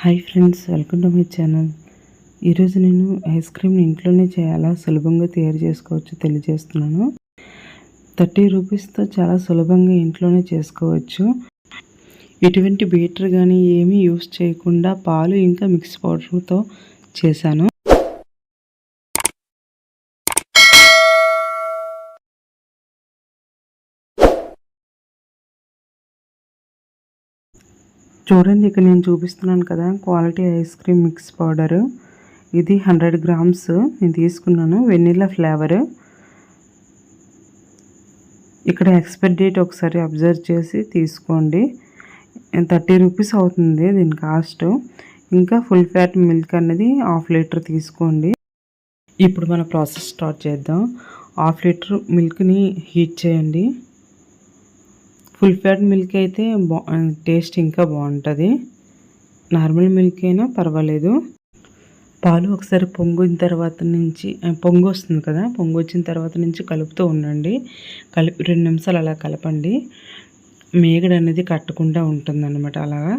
Hi friends welcome to my channel. ఈరోజు నేను ice క్రీమ్ని ఇంట్లోనే చాలా సులభంగా తయారు చేసుకోవచ్చు తెలియజేస్తున్నాను. థర్టీ రూపీస్తో చాలా సులభంగా ఇంట్లోనే చేసుకోవచ్చు. ఎటువంటి బీటర్ కానీ ఏమీ యూస్ చేయకుండా పాలు ఇంకా మిక్స్ పౌడర్తో చేశాను. చూడండి ఇక్కడ నేను చూపిస్తున్నాను కదా quality ice cream mix powder. ఇది హండ్రెడ్ గ్రామ్స్. నేను తీసుకున్నాను వెనిలా ఫ్లేవర్. ఇక్కడ ఎక్స్పైర్ డేట్ ఒకసారి అబ్జర్వ్ చేసి తీసుకోండి. థర్టీ రూపీస్ అవుతుంది దీని కాస్ట్. ఇంకా ఫుల్ ఫ్యాట్ మిల్క్ అనేది హాఫ్ లీటర్ తీసుకోండి. ఇప్పుడు మన ప్రాసెస్ స్టార్ట్ చేద్దాం. హాఫ్ లీటర్ మిల్క్ని హీట్ చేయండి. ఫుల్ ఫ్యాట్ మిల్క్ అయితే బా టేస్ట్ ఇంకా బాగుంటుంది. నార్మల్ మిల్క్ అయినా పర్వాలేదు. పాలు ఒకసారి పొంగిన తర్వాత నుంచి పొంగు వస్తుంది కదా పొంగు వచ్చిన తర్వాత నుంచి కలుపుతూ ఉండండి. కలిపి రెండు నిమిషాలు అలా కలపండి. మేగడ అనేది కట్టకుండా ఉంటుందన్నమాట అలాగా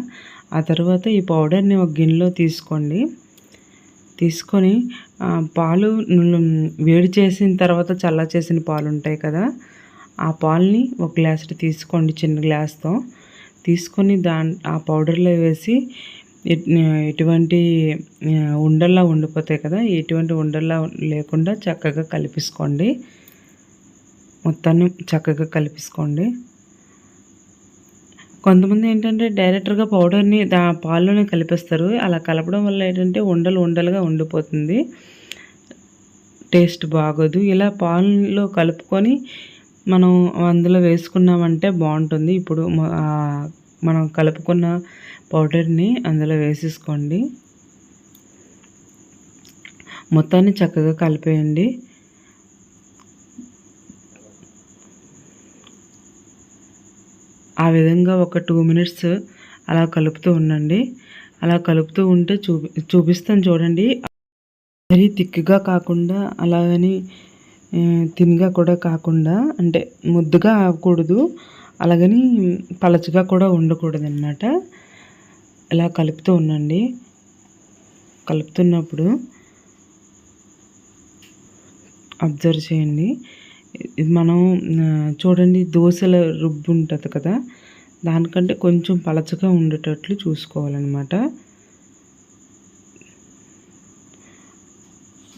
ఆ తర్వాత ఈ పౌడర్ని ఒక గిన్నెలో తీసుకోండి. తీసుకొని పాలు వేడి చేసిన తర్వాత చల్ల చేసిన పాలు ఉంటాయి కదా ఆ పాలని ఒక గ్లాస్ తీసుకోండి చిన్న గ్లాస్తో. తీసుకొని దాని ఆ పౌడర్లో వేసి ఎటువంటి ఉండల్లా ఉండిపోతాయి కదా ఎటువంటి ఉండల్లా లేకుండా చక్కగా కలిపించుకోండి మొత్తాన్ని చక్కగా కలిపించుకోండి కొంతమంది ఏంటంటే డైరెక్ట్గా పౌడర్ని దా పాల్లోనే కలిపిస్తారు. అలా కలపడం వల్ల ఏంటంటే ఉండలు ఉండలుగా ఉండిపోతుంది. టేస్ట్ బాగోదు. ఇలా పాలలో కలుపుకొని మనం అందులో వేసుకున్నామంటే బాగుంటుంది. ఇప్పుడు మనం కలుపుకున్న పౌడర్ని అందులో వేసేసుకోండి. మొత్తాన్ని చక్కగా కలిపేయండి. ఆ విధంగా ఒక టూ మినిట్స్ అలా కలుపుతూ ఉండండి. అలా కలుపుతూ ఉంటే చూపి చూపిస్తాను చూడండి. మరీ తిక్గా కాకుండా అలాగని తిన్గా కూడా కాకుండా అంటే ముద్దుగా అవ్వకూడదు అలాగని పలచగా కూడా ఉండకూడదు అనమాట ఇలా కలుపుతూ ఉండండి. కలుపుతున్నప్పుడు అబ్జర్వ్ చేయండి. మనం చూడండి దోశల రుబ్బు ఉంటుంది కదా దానికంటే కొంచెం పలచగా ఉండేటట్లు చూసుకోవాలన్నమాట.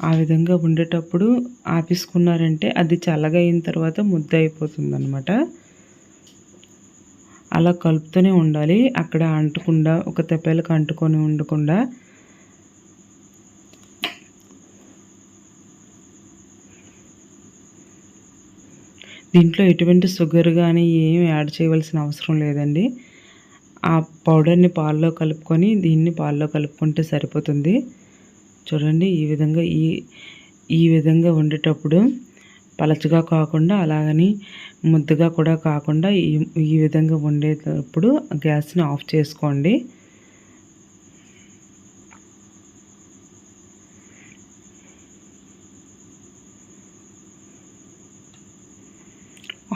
ఆ విధంగా ఉండేటప్పుడు ఆపేసుకున్నారంటే అది చల్లగా అయిన తర్వాత ముద్ద అయిపోతుంది అనమాట అలా కలుపుతూనే ఉండాలి. అక్కడ అంటకుండా ఒక తెప్పలకు అంటుకొని ఉండకుండా. దీంట్లో ఎటువంటి షుగర్ కానీ ఏమి యాడ్ చేయవలసిన అవసరం లేదండి. ఆ పౌడర్ని పాల్లో కలుపుకొని దీన్ని పాల్లో కలుపుకుంటే సరిపోతుంది. చూడండి ఈ విధంగా ఈ ఈ విధంగా వండేటప్పుడు పలచగా కాకుండా అలాగని ముద్దగా కూడా కాకుండా ఈ ఈ విధంగా వండేటప్పుడు గ్యాస్ని ఆఫ్ చేసుకోండి.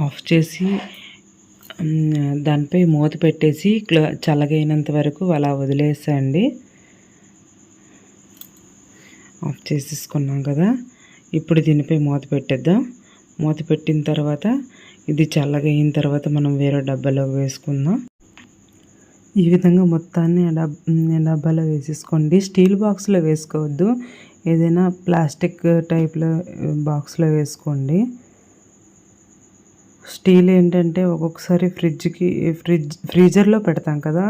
ఆఫ్ చేసి దానిపై మూత పెట్టేసి చల్లగైనంత వరకు అలా వదిలేసండి ఆఫ్ చేసేసుకున్నాం కదా. ఇప్పుడు దీనిపై మూత పెట్టేద్దాం. మూత పెట్టిన తర్వాత ఇది చల్లగా అయిన తర్వాత మనం వేరే డబ్బాలో వేసుకుందాం. ఈ విధంగా మొత్తాన్ని డబ్ డబ్బాలో వేసేసుకోండి. స్టీల్ బాక్స్లో వేసుకోవద్దు. ఏదైనా ప్లాస్టిక్ టైప్లో బాక్స్లో వేసుకోండి. స్టీల్ ఏంటంటే ఒక్కొక్కసారి ఫ్రిడ్జ్కి ఫ్రిడ్జ్ ఫ్రీజర్లో పెడతాం కదా.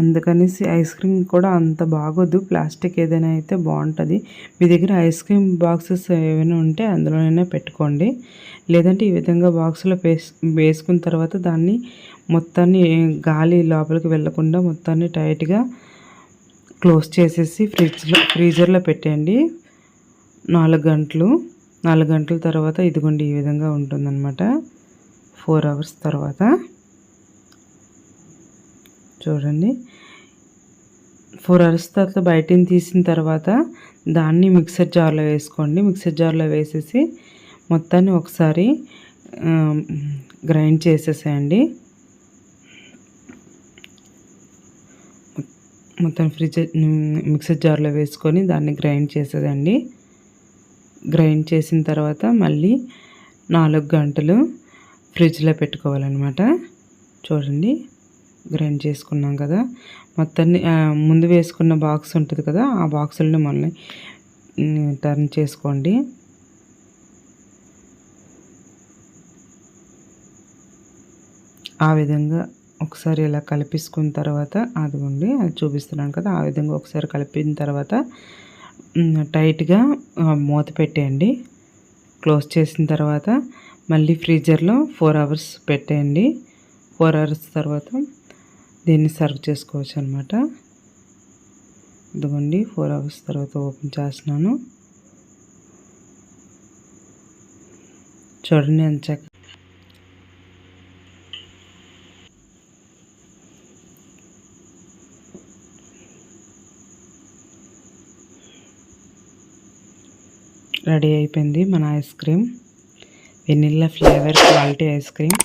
అందుకనేసి ఐస్ క్రీమ్ కూడా అంత బాగోదు. ప్లాస్టిక్ ఏదైనా అయితే బాగుంటుంది. మీ దగ్గర ఐస్ క్రీమ్ బాక్సెస్ ఏమైనా ఉంటే అందులోనైనా పెట్టుకోండి. లేదంటే ఈ విధంగా బాక్స్లో వేస్ వేసుకున్న తర్వాత దాన్ని మొత్తాన్ని గాలి లోపలికి వెళ్ళకుండా మొత్తాన్ని టైట్గా క్లోజ్ చేసేసి ఫ్రిడ్జ్లో ఫ్రీజర్లో పెట్టండి నాలుగు గంటలు నాలుగు గంటల తర్వాత ఇదిగోండి ఈ విధంగా ఉంటుందన్నమాట. ఫోర్ అవర్స్ తర్వాత. చూడండి. ఫోర్ అవర్స్ తర్వాత బయటని తీసిన తర్వాత దాన్ని మిక్సర్ జార్లో వేసుకోండి. మిక్సర్ జార్లో వేసేసి మొత్తాన్ని ఒకసారి గ్రైండ్ చేసేసేయండి. మొత్తం ఫ్రిడ్జ్ మిక్సర్ జార్లో వేసుకొని దాన్ని గ్రైండ్ చేసేదండి. గ్రైండ్ చేసిన తర్వాత మళ్ళీ నాలుగు గంటలు ఫ్రిడ్జ్లో పెట్టుకోవాలన్నమాట. చూడండి. గ్రైండ్ చేసుకున్నాం కదా. మొత్తాన్ని ముందు వేసుకున్న బాక్స్ ఉంటుంది కదా ఆ బాక్సులను మళ్ళీ టర్న్ చేసుకోండి. ఆ విధంగా ఒకసారి ఇలా కలిపేసుకున్న తర్వాత అదిగోండి అది చూపిస్తున్నాను కదా ఆ విధంగా ఒకసారి కలిపిన తర్వాత టైట్గా మూత పెట్టేయండి. క్లోజ్ చేసిన తర్వాత మళ్ళీ ఫ్రీజర్లో ఫోర్ అవర్స్ పెట్టేయండి. ఫోర్ అవర్స్ తర్వాత దీన్ని సర్వ్ చేసుకోవచ్చు అనమాట ఇదిగోండి ఫోర్ అవర్స్ తర్వాత ఓపెన్ చేస్తున్నాను. చూడండి ఎంత చక్క. రెడీ అయిపోయింది మన ice cream. Vanilla flavour quality ice cream.